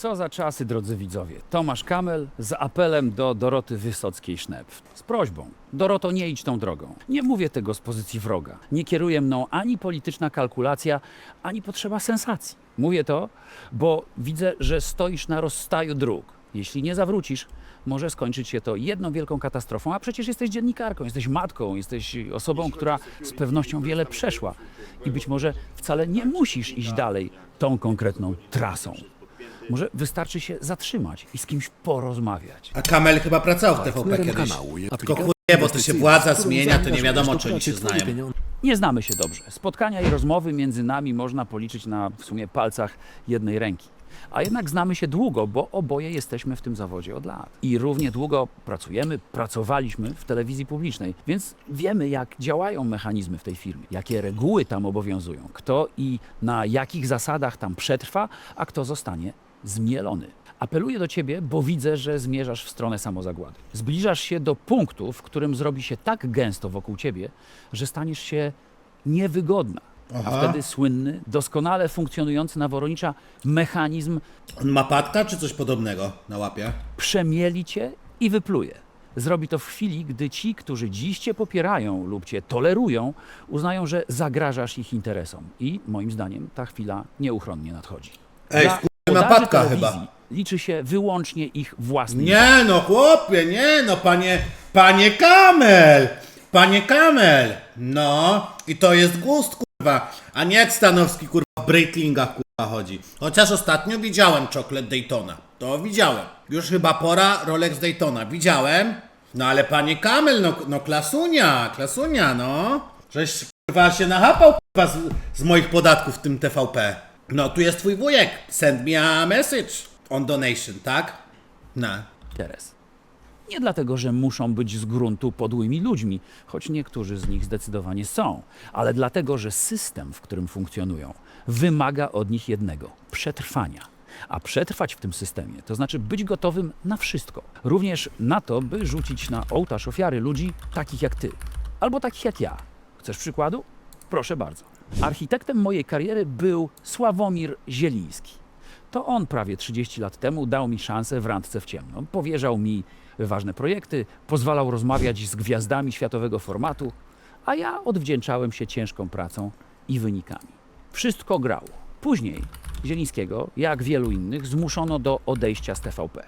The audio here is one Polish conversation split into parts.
Co za czasy, drodzy widzowie. Tomasz Kamel z apelem do Doroty Wysockiej-Sznep. Z prośbą. Doroto, nie idź tą drogą. Nie mówię tego z pozycji wroga. Nie kieruje mną ani polityczna kalkulacja, ani potrzeba sensacji. Mówię to, bo widzę, że stoisz na rozstaju dróg. Jeśli nie zawrócisz, może skończyć się to jedną wielką katastrofą, a przecież jesteś dziennikarką, jesteś matką, jesteś osobą, która z pewnością wiele przeszła i być może wcale nie musisz iść dalej tą konkretną trasą. Może wystarczy się zatrzymać i z kimś porozmawiać. A Kamel chyba pracował w TVP kiedyś. Tylko chuje, bo to się władza zmienia, to nie wiadomo, do czy oni się znają. Nie znamy się dobrze. Spotkania i rozmowy między nami można policzyć na w sumie palcach jednej ręki. A jednak znamy się długo, bo oboje jesteśmy w tym zawodzie od lat. I równie długo pracujemy, pracowaliśmy w telewizji publicznej, więc wiemy, jak działają mechanizmy w tej firmie, jakie reguły tam obowiązują, kto i na jakich zasadach tam przetrwa, a kto zostanie zmielony. Apeluję do ciebie, bo widzę, że zmierzasz w stronę samozagłady. Zbliżasz się do punktu, w którym zrobi się tak gęsto wokół ciebie, że staniesz się niewygodna. A Aha. wtedy słynny, doskonale funkcjonujący na Woronicza mechanizm On ma czy coś podobnego na łapie? przemieli cię i wypluje. Zrobi to w chwili, gdy ci, którzy dziś cię popierają lub cię tolerują, uznają, że zagrażasz ich interesom. I moim zdaniem ta chwila nieuchronnie nadchodzi. Ej, Dla napadka chyba. Liczy się wyłącznie ich własny Nie no, chłopie, nie no, panie, panie Kamel! Panie Kamel! No, i to jest gust, kurwa, a nie jak Stanowski, kurwa, w Breitlingach, kurwa, chodzi. Chociaż ostatnio widziałem czoklet Daytona. To widziałem. Już chyba pora Rolex Daytona. Widziałem. No ale panie Kamel, no, no klasunia, klasunia, no. Żeś, kurwa, się nachapał, kurwa, z, z moich podatków w tym TVP. No, tu jest twój wujek. Send me a message on donation, tak? No. interes. Nie dlatego, że muszą być z gruntu podłymi ludźmi, choć niektórzy z nich zdecydowanie są, ale dlatego, że system, w którym funkcjonują, wymaga od nich jednego przetrwania. A przetrwać w tym systemie to znaczy być gotowym na wszystko, również na to, by rzucić na ołtarz ofiary ludzi takich jak ty, albo takich jak ja. Chcesz przykładu? Proszę bardzo. Architektem mojej kariery był Sławomir Zieliński. To on prawie 30 lat temu dał mi szansę w randce w ciemno. Powierzał mi ważne projekty, pozwalał rozmawiać z gwiazdami światowego formatu, a ja odwdzięczałem się ciężką pracą i wynikami. Wszystko grało. Później Zielińskiego, jak wielu innych, zmuszono do odejścia z TVP.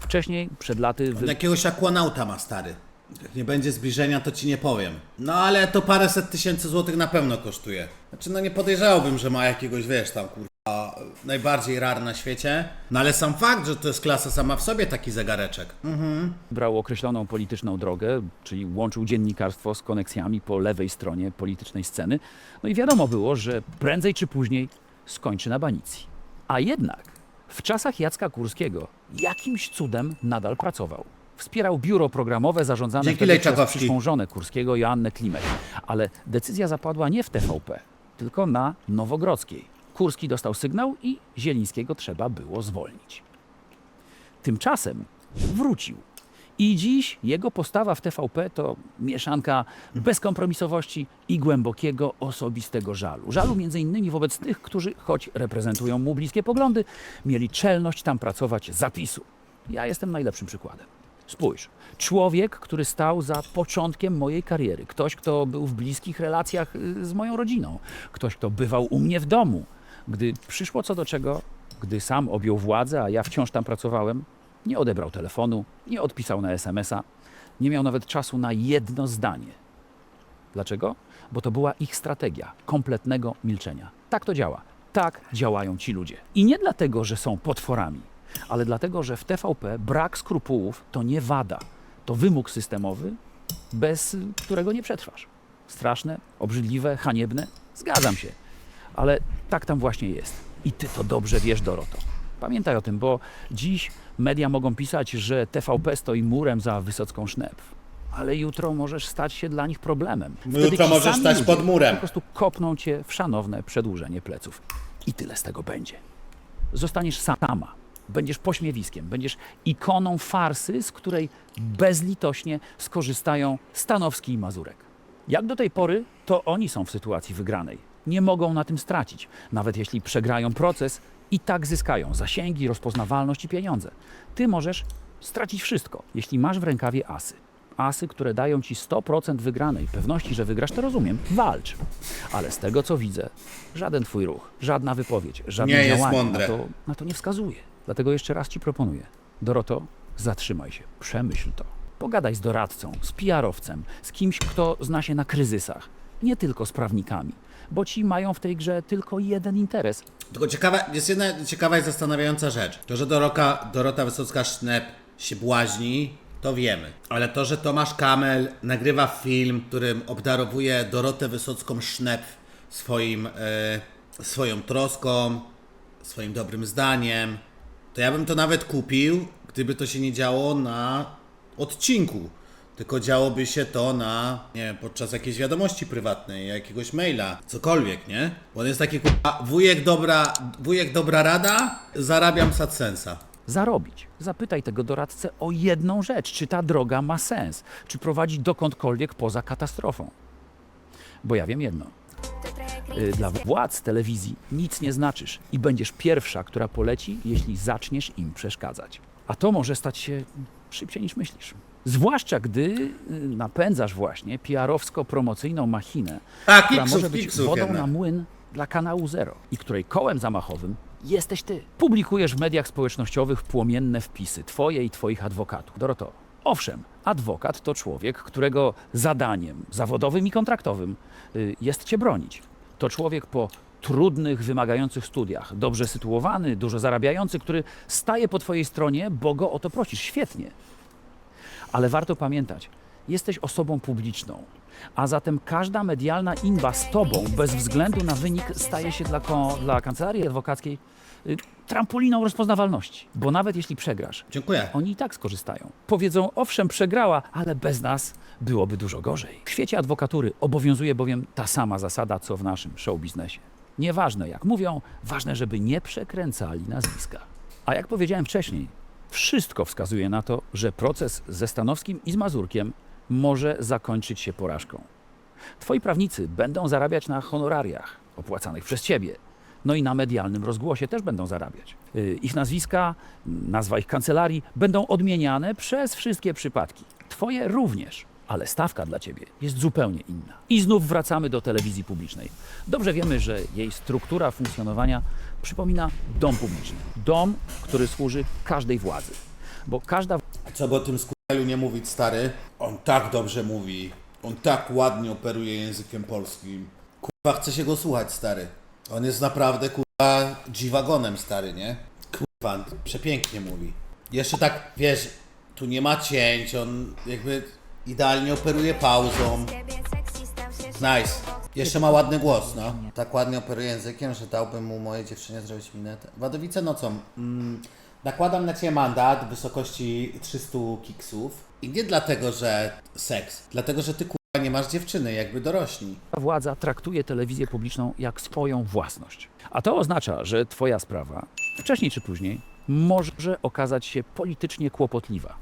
Wcześniej, przed laty, wy... Jakiegoś akłonauta ma stary. Jak nie będzie zbliżenia, to ci nie powiem. No ale to paręset tysięcy złotych na pewno kosztuje. Znaczy, no nie podejrzewałbym, że ma jakiegoś, wiesz, tam kurwa, najbardziej rar na świecie. No ale sam fakt, że to jest klasa sama w sobie taki zegareczek. brał określoną polityczną drogę, czyli łączył dziennikarstwo z koneksjami po lewej stronie politycznej sceny. No i wiadomo było, że prędzej czy później skończy na banicji. A jednak w czasach Jacka Kurskiego jakimś cudem nadal pracował. Wspierał biuro programowe zarządzane Dzięki wtedy przez Lejczakowski. przyszłą żonę Kurskiego, Joannę Klimek. Ale decyzja zapadła nie w TVP, tylko na Nowogrodzkiej. Kurski dostał sygnał i Zielińskiego trzeba było zwolnić. Tymczasem wrócił. I dziś jego postawa w TVP to mieszanka bezkompromisowości i głębokiego osobistego żalu. Żalu między innymi wobec tych, którzy, choć reprezentują mu bliskie poglądy, mieli czelność tam pracować zapisu. Ja jestem najlepszym przykładem. Spójrz, człowiek, który stał za początkiem mojej kariery, ktoś, kto był w bliskich relacjach y, z moją rodziną, ktoś, kto bywał u mnie w domu. Gdy przyszło co do czego, gdy sam objął władzę, a ja wciąż tam pracowałem, nie odebrał telefonu, nie odpisał na SMS-a, nie miał nawet czasu na jedno zdanie. Dlaczego? Bo to była ich strategia kompletnego milczenia. Tak to działa. Tak działają ci ludzie. I nie dlatego, że są potworami, ale dlatego, że w TVP brak skrupułów to nie wada. To wymóg systemowy, bez którego nie przetrwasz. Straszne, obrzydliwe, haniebne? Zgadzam się. Ale tak tam właśnie jest. I ty to dobrze wiesz, Doroto. Pamiętaj o tym, bo dziś media mogą pisać, że TVP stoi murem za Wysocką Sznep. Ale jutro możesz stać się dla nich problemem. Wtedy jutro możesz stać pod murem. Po prostu kopną cię w szanowne przedłużenie pleców. I tyle z tego będzie. Zostaniesz sama. Będziesz pośmiewiskiem, będziesz ikoną farsy, z której bezlitośnie skorzystają Stanowski i Mazurek. Jak do tej pory, to oni są w sytuacji wygranej. Nie mogą na tym stracić. Nawet jeśli przegrają proces, I tak zyskają zasięgi, rozpoznawalność i pieniądze. Ty możesz stracić wszystko, jeśli masz w rękawie asy. Asy, które dają ci 100% wygranej, pewności, że wygrasz, to rozumiem. Walcz. Ale z tego, co widzę, żaden twój ruch, żadna wypowiedź, żadne Nie działanie. Na, to, na to nie wskazuje. Dlatego jeszcze raz ci proponuję. Doroto, zatrzymaj się, przemyśl to. Pogadaj z doradcą, z PR-owcem, z kimś, kto zna się na kryzysach. Nie tylko z prawnikami, bo ci mają w tej grze tylko jeden interes. Tylko ciekawa, jest jedna ciekawa i zastanawiająca rzecz. To, że Doroka, Dorota Wysocka-Sznep się błaźni, to wiemy. Ale to, że Tomasz Kamel nagrywa film, którym obdarowuje Dorotę Wysocką-Sznep swoim, e, swoją troską, swoim dobrym zdaniem, to ja bym to nawet kupił, gdyby to się nie działo na odcinku. Tylko działoby się to na, nie wiem, podczas jakiejś wiadomości prywatnej, jakiegoś maila, cokolwiek, nie? Bo on jest taki, kurwa, wujek dobra, wujek dobra rada, zarabiam z AdSense'a. Zarobić. Zapytaj tego doradcę o jedną rzecz, czy ta droga ma sens, czy prowadzi dokądkolwiek poza katastrofą. Bo ja wiem jedno. Y, Dla władz telewizji nic nie znaczysz i będziesz pierwsza, która poleci, jeśli zaczniesz im przeszkadzać. A to może stać się szybciej niż myślisz. Zwłaszcza gdy y, napędzasz właśnie PR-owsko-promocyjną machinę, A, która kiksów, może być kiksów wodą jednak. na młyn dla kanału Zero i której kołem zamachowym jesteś ty. Publikujesz w mediach społecznościowych płomienne wpisy twoje i twoich adwokatów. Doroto, owszem, adwokat to człowiek, którego zadaniem zawodowym i kontraktowym y, jest cię bronić. To człowiek po trudnych, wymagających studiach, dobrze sytuowany, dużo zarabiający, który staje po twojej stronie, bo go o to prosisz. Świetnie. Ale warto pamiętać, jesteś osobą publiczną, a zatem każda medialna imba z tobą, bez względu na wynik, staje się dla, dla kancelarii adwokackiej y, trampoliną rozpoznawalności. Bo nawet jeśli przegrasz, Dziękuję. oni i tak skorzystają. Powiedzą, owszem, przegrała, ale bez nas byłoby dużo gorzej. W świecie adwokatury obowiązuje bowiem ta sama zasada, co w naszym show biznesie. Nieważne jak mówią, ważne, żeby nie przekręcali nazwiska. A jak powiedziałem wcześniej, wszystko wskazuje na to, że proces ze Stanowskim i z Mazurkiem może zakończyć się porażką. Twoi prawnicy będą zarabiać na honorariach opłacanych przez ciebie. No i na medialnym rozgłosie też będą zarabiać. Y, Ich nazwiska, nazwa ich kancelarii będą odmieniane przez wszystkie przypadki. Twoje również, ale stawka dla ciebie jest zupełnie inna. I znów wracamy do telewizji publicznej. Dobrze wiemy, że jej struktura funkcjonowania przypomina dom publiczny. Dom, który służy każdej władzy. Bo każda Co by o tym skurwielu nie mówić, stary? On tak dobrze mówi. On tak ładnie operuje językiem polskim. Kurwa, chce się go słuchać, stary. On jest naprawdę, kurwa, dziwagonem, stary, nie? Kurwa, przepięknie mówi. Jeszcze tak, wiesz, tu nie ma cięć, on jakby idealnie operuje pauzą. Nice. Jeszcze ma ładny głos, no. Tak ładnie operuje językiem, że dałbym mu mojej dziewczynie zrobić minetę. Wadowice nocą. Mm, nakładam na Ciebie mandat w wysokości 300 kiksów. I nie dlatego, że seks. Dlatego, że Ty kurwa nie masz dziewczyny, jakby dorośli. władza traktuje telewizję publiczną jak swoją własność. A to oznacza, że Twoja sprawa, wcześniej czy później, może okazać się politycznie kłopotliwa.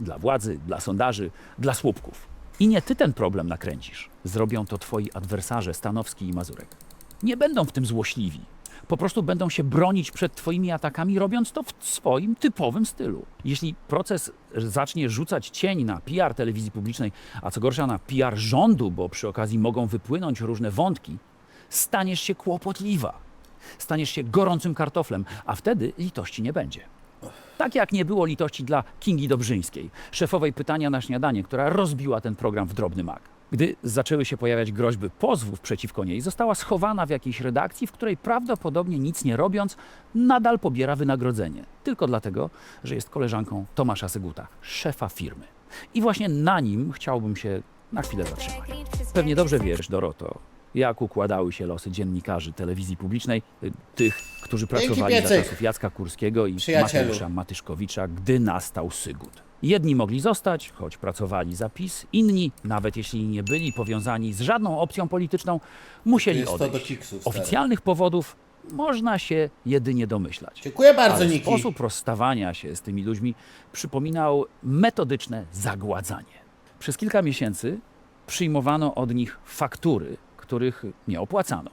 Dla władzy, dla sondaży, dla słupków. I nie Ty ten problem nakręcisz. Zrobią to Twoi adwersarze Stanowski i Mazurek. Nie będą w tym złośliwi. Po prostu będą się bronić przed Twoimi atakami, robiąc to w swoim typowym stylu. Jeśli proces zacznie rzucać cień na PR telewizji publicznej, a co gorsza na PR rządu, bo przy okazji mogą wypłynąć różne wątki, staniesz się kłopotliwa. Staniesz się gorącym kartoflem, a wtedy litości nie będzie. Tak jak nie było litości dla Kingi Dobrzyńskiej, szefowej pytania na śniadanie, która rozbiła ten program w drobny mak. Gdy zaczęły się pojawiać groźby pozwów przeciwko niej, została schowana w jakiejś redakcji, w której prawdopodobnie nic nie robiąc, nadal pobiera wynagrodzenie. Tylko dlatego, że jest koleżanką Tomasza Syguta, szefa firmy. I właśnie na nim chciałbym się na chwilę zatrzymać. Pewnie dobrze wiesz, Doroto, jak układały się losy dziennikarzy telewizji publicznej, y, tych, którzy pracowali za czasów Jacka Kurskiego i Przyjacielu. Mateusza Matyszkowicza, gdy nastał Sygut. Jedni mogli zostać, choć pracowali za PiS, inni, nawet jeśli nie byli powiązani z żadną opcją polityczną, musieli Jest to do odejść. stary. Oficjalnych powodów można się jedynie domyślać. Dziękuję bardzo, Ale Niki. sposób rozstawania się z tymi ludźmi przypominał metodyczne zagładzanie. Przez kilka miesięcy przyjmowano od nich faktury, których nie opłacano.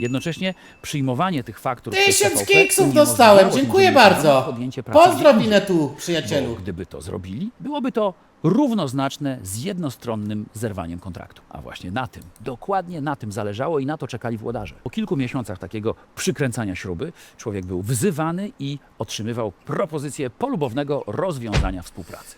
Jednocześnie przyjmowanie tych faktur Tysiąc kiksów dostałem, dziękuję bardzo. podjęcie pracy Pozdro gdzie indziej. tu, przyjacielu. gdyby to zrobili, byłoby to równoznaczne z jednostronnym zerwaniem kontraktu. A właśnie na tym, dokładnie na tym zależało i na to czekali włodarze. Po kilku miesiącach takiego przykręcania śruby, człowiek był wzywany i otrzymywał propozycję polubownego rozwiązania współpracy.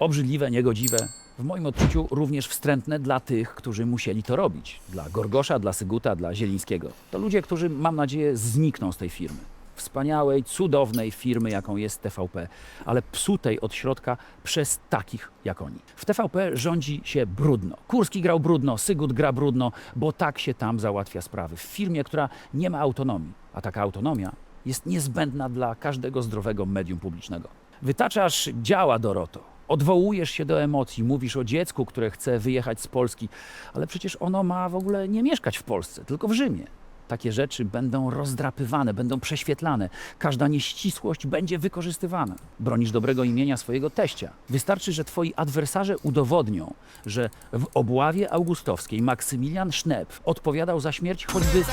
Obrzydliwe, niegodziwe, w moim odczuciu również wstrętne dla tych, którzy musieli to robić. Dla Gorgosza, dla Syguta, dla Zielińskiego. To ludzie, którzy, mam nadzieję, znikną z tej firmy. Wspaniałej, cudownej firmy, jaką jest TVP, ale psutej od środka przez takich jak oni. W TVP rządzi się brudno. Kurski grał brudno, Sygut gra brudno, bo tak się tam załatwia sprawy. W firmie, która nie ma autonomii, a taka autonomia jest niezbędna dla każdego zdrowego medium publicznego. Wytaczasz działa, Doroto. Odwołujesz się do emocji, mówisz o dziecku, które chce wyjechać z Polski, ale przecież ono ma w ogóle nie mieszkać w Polsce, tylko w Rzymie. Takie rzeczy będą rozdrapywane, będą prześwietlane. Każda nieścisłość będzie wykorzystywana. Bronisz dobrego imienia swojego teścia. Wystarczy, że twoi adwersarze udowodnią, że w obławie augustowskiej Maksymilian Sznep odpowiadał za śmierć choćby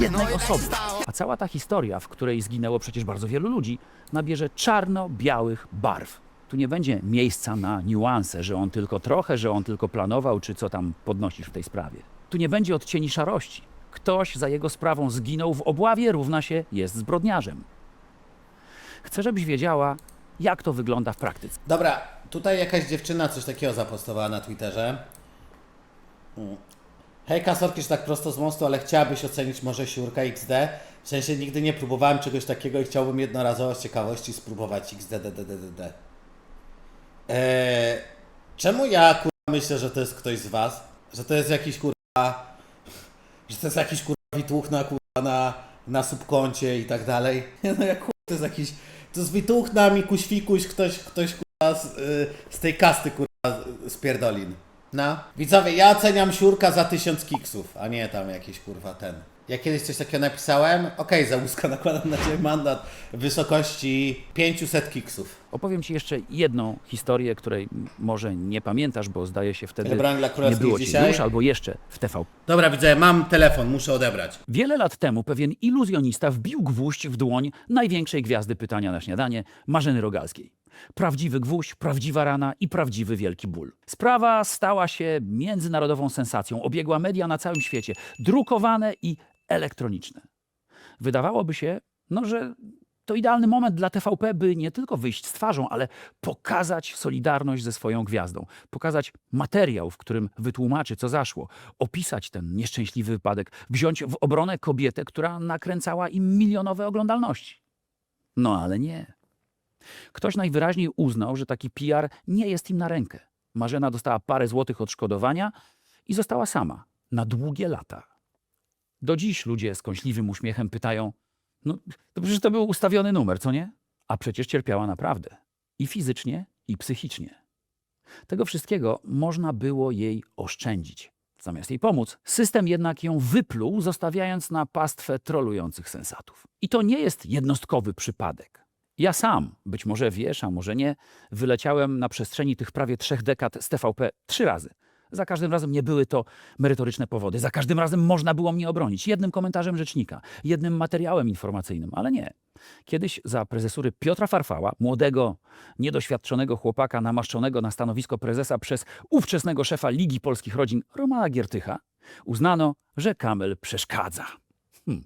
jednej osoby. A cała ta historia, w której zginęło przecież bardzo wielu ludzi, nabierze czarno-białych barw. Tu nie będzie miejsca na niuanse, że on tylko trochę, że on tylko planował, czy co tam podnosisz w tej sprawie. Tu nie będzie odcieni szarości. Ktoś za jego sprawą zginął w obławie, równa się jest zbrodniarzem. Chcę, żebyś wiedziała, jak to wygląda w praktyce. Dobra, tutaj jakaś dziewczyna coś takiego zapostowała na Twitterze. Mm. Hejka, sorki, że tak prosto z mostu, ale chciałabyś ocenić może siurka XD? W sensie nigdy nie próbowałem czegoś takiego i chciałbym jednorazowo z ciekawości spróbować XDDDDD. Eee, czemu ja kurwa myślę, że to jest ktoś z was? Że to jest jakiś kurwa... Że to jest jakiś kurwa wituch na kurwa na, na subkoncie i tak dalej? No jak kurwa, to jest jakiś... To jest wituch na mikuś fikuś, ktoś, ktoś kurwa z, y, z tej kasty kurwa z pierdolin. No. Widzowie, ja oceniam siurka za tysiąc kiksów, a nie tam jakiś kurwa ten. Ja kiedyś coś takiego napisałem, okej, łuska nakładam na ciebie mandat w wysokości 500 kiksów. Opowiem Ci jeszcze jedną historię, której może nie pamiętasz, bo zdaje się wtedy nie było Ci dzisiaj. już, albo jeszcze w TV. Dobra, widzę, mam telefon, muszę odebrać. Wiele lat temu pewien iluzjonista wbił gwóźdź w dłoń największej gwiazdy pytania na śniadanie, Marzeny Rogalskiej. Prawdziwy gwóźdź, prawdziwa rana i prawdziwy wielki ból. Sprawa stała się międzynarodową sensacją, obiegła media na całym świecie, drukowane i elektroniczne. Wydawałoby się, no, że to idealny moment dla TVP, by nie tylko wyjść z twarzą, ale pokazać solidarność ze swoją gwiazdą, pokazać materiał, w którym wytłumaczy, co zaszło, opisać ten nieszczęśliwy wypadek, wziąć w obronę kobietę, która nakręcała im milionowe oglądalności. No ale nie. Ktoś najwyraźniej uznał, że taki PR nie jest im na rękę. Marzena dostała parę złotych odszkodowania i została sama na długie lata. Do dziś ludzie z kąśliwym uśmiechem pytają: No, to przecież to był ustawiony numer, co nie? A przecież cierpiała naprawdę. I fizycznie, i psychicznie. Tego wszystkiego można było jej oszczędzić. Zamiast jej pomóc, system jednak ją wypluł, zostawiając na pastwę trolujących sensatów. I to nie jest jednostkowy przypadek. Ja sam, być może wiesz, a może nie, wyleciałem na przestrzeni tych prawie trzech dekad z TVP trzy razy. Za każdym razem nie były to merytoryczne powody. Za każdym razem można było mnie obronić jednym komentarzem rzecznika, jednym materiałem informacyjnym, ale nie. Kiedyś za prezesury Piotra Farfała, młodego, niedoświadczonego chłopaka namaszczonego na stanowisko prezesa przez ówczesnego szefa Ligi Polskich Rodzin Romana Giertycha, uznano, że Kamel przeszkadza. Hmm.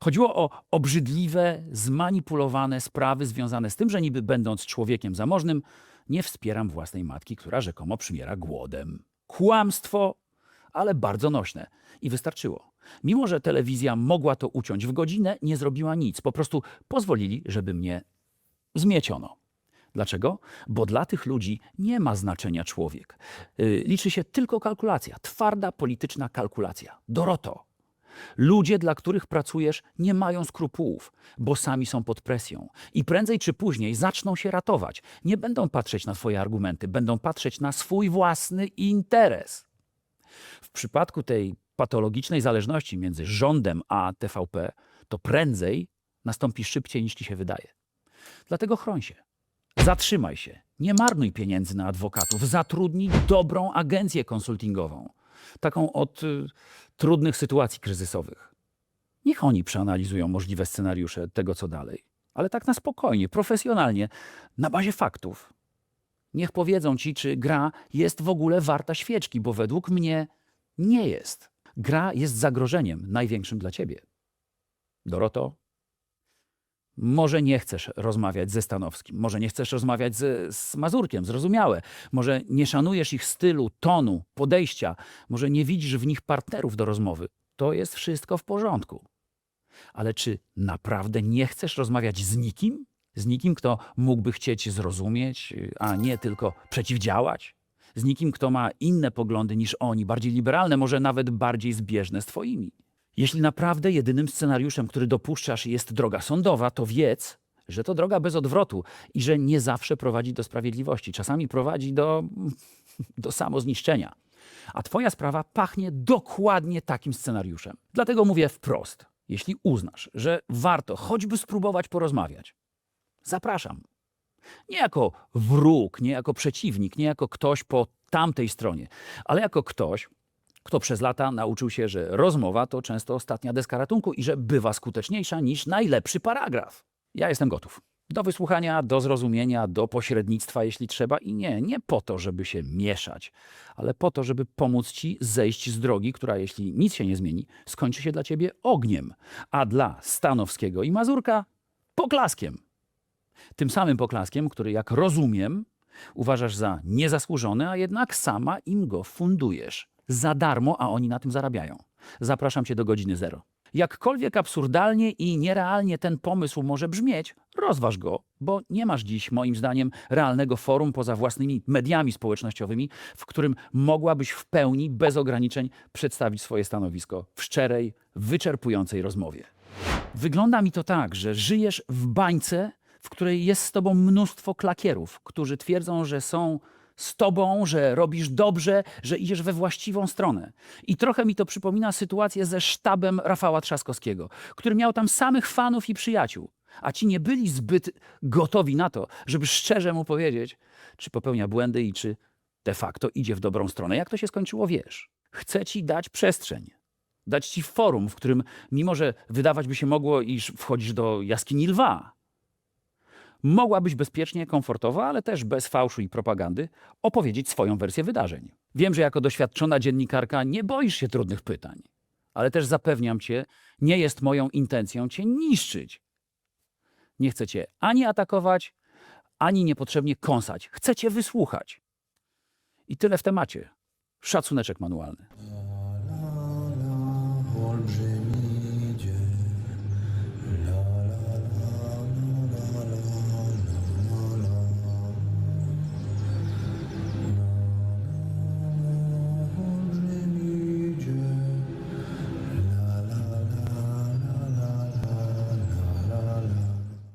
Chodziło o obrzydliwe, zmanipulowane sprawy związane z tym, że niby będąc człowiekiem zamożnym, nie wspieram własnej matki, która rzekomo przymiera głodem. Kłamstwo, ale bardzo nośne. I wystarczyło. Mimo, że telewizja mogła to uciąć w godzinę, nie zrobiła nic. Po prostu pozwolili, żeby mnie zmieciono. Dlaczego? Bo dla tych ludzi nie ma znaczenia człowiek. Yy, liczy się tylko kalkulacja, twarda polityczna kalkulacja. Doroto, Ludzie, dla których pracujesz, nie mają skrupułów, bo sami są pod presją i prędzej czy później zaczną się ratować. Nie będą patrzeć na Twoje argumenty, będą patrzeć na swój własny interes. W przypadku tej patologicznej zależności między rządem a TVP, to prędzej nastąpi szybciej niż ci się wydaje. Dlatego chroń się. Zatrzymaj się. Nie marnuj pieniędzy na adwokatów. Zatrudnij dobrą agencję konsultingową. Taką od y, trudnych sytuacji kryzysowych. Niech oni przeanalizują możliwe scenariusze tego, co dalej, ale tak na spokojnie, profesjonalnie, na bazie faktów. Niech powiedzą ci, czy gra jest w ogóle warta świeczki, bo według mnie nie jest. Gra jest zagrożeniem największym dla ciebie. Doroto, może nie chcesz rozmawiać ze Stanowskim, może nie chcesz rozmawiać z, z Mazurkiem, zrozumiałe. Może nie szanujesz ich stylu, tonu, podejścia, może nie widzisz w nich partnerów do rozmowy. To jest wszystko w porządku. Ale czy naprawdę nie chcesz rozmawiać z nikim? Z nikim, kto mógłby chcieć zrozumieć, a nie tylko przeciwdziałać? Z nikim, kto ma inne poglądy niż oni, bardziej liberalne, może nawet bardziej zbieżne z twoimi. Jeśli naprawdę jedynym scenariuszem, który dopuszczasz, jest droga sądowa, to wiedz, że to droga bez odwrotu i że nie zawsze prowadzi do sprawiedliwości. Czasami prowadzi do, do samozniszczenia. A twoja sprawa pachnie dokładnie takim scenariuszem. Dlatego mówię wprost. Jeśli uznasz, że warto choćby spróbować porozmawiać, zapraszam. Nie jako wróg, nie jako przeciwnik, nie jako ktoś po tamtej stronie, ale jako ktoś, kto przez lata nauczył się, że rozmowa to często ostatnia deska ratunku i że bywa skuteczniejsza niż najlepszy paragraf. Ja jestem gotów. Do wysłuchania, do zrozumienia, do pośrednictwa, jeśli trzeba, i nie, nie po to, żeby się mieszać, ale po to, żeby pomóc ci zejść z drogi, która, jeśli nic się nie zmieni, skończy się dla ciebie ogniem, a dla Stanowskiego i Mazurka poklaskiem. Tym samym poklaskiem, który, jak rozumiem, uważasz za niezasłużony, a jednak sama im go fundujesz. Za darmo, a oni na tym zarabiają. Zapraszam cię do godziny zero. Jakkolwiek absurdalnie i nierealnie ten pomysł może brzmieć, rozważ go, bo nie masz dziś, moim zdaniem, realnego forum poza własnymi mediami społecznościowymi, w którym mogłabyś w pełni, bez ograniczeń, przedstawić swoje stanowisko w szczerej, wyczerpującej rozmowie. Wygląda mi to tak, że żyjesz w bańce, w której jest z tobą mnóstwo klakierów, którzy twierdzą, że są z tobą, że robisz dobrze, że idziesz we właściwą stronę. I trochę mi to przypomina sytuację ze sztabem Rafała Trzaskowskiego, który miał tam samych fanów i przyjaciół, a ci nie byli zbyt gotowi na to, żeby szczerze mu powiedzieć, czy popełnia błędy i czy de facto idzie w dobrą stronę. Jak to się skończyło, wiesz. Chcę ci dać przestrzeń, dać ci forum, w którym, mimo że wydawać by się mogło, iż wchodzisz do jaskini lwa, mogłabyś bezpiecznie, komfortowo, ale też bez fałszu i propagandy opowiedzieć swoją wersję wydarzeń. Wiem, że jako doświadczona dziennikarka nie boisz się trudnych pytań, ale też zapewniam cię, nie jest moją intencją cię niszczyć. Nie chcę cię ani atakować, ani niepotrzebnie kąsać. Chcę cię wysłuchać. I tyle w temacie. Szacuneczek manualny. Olbrzymi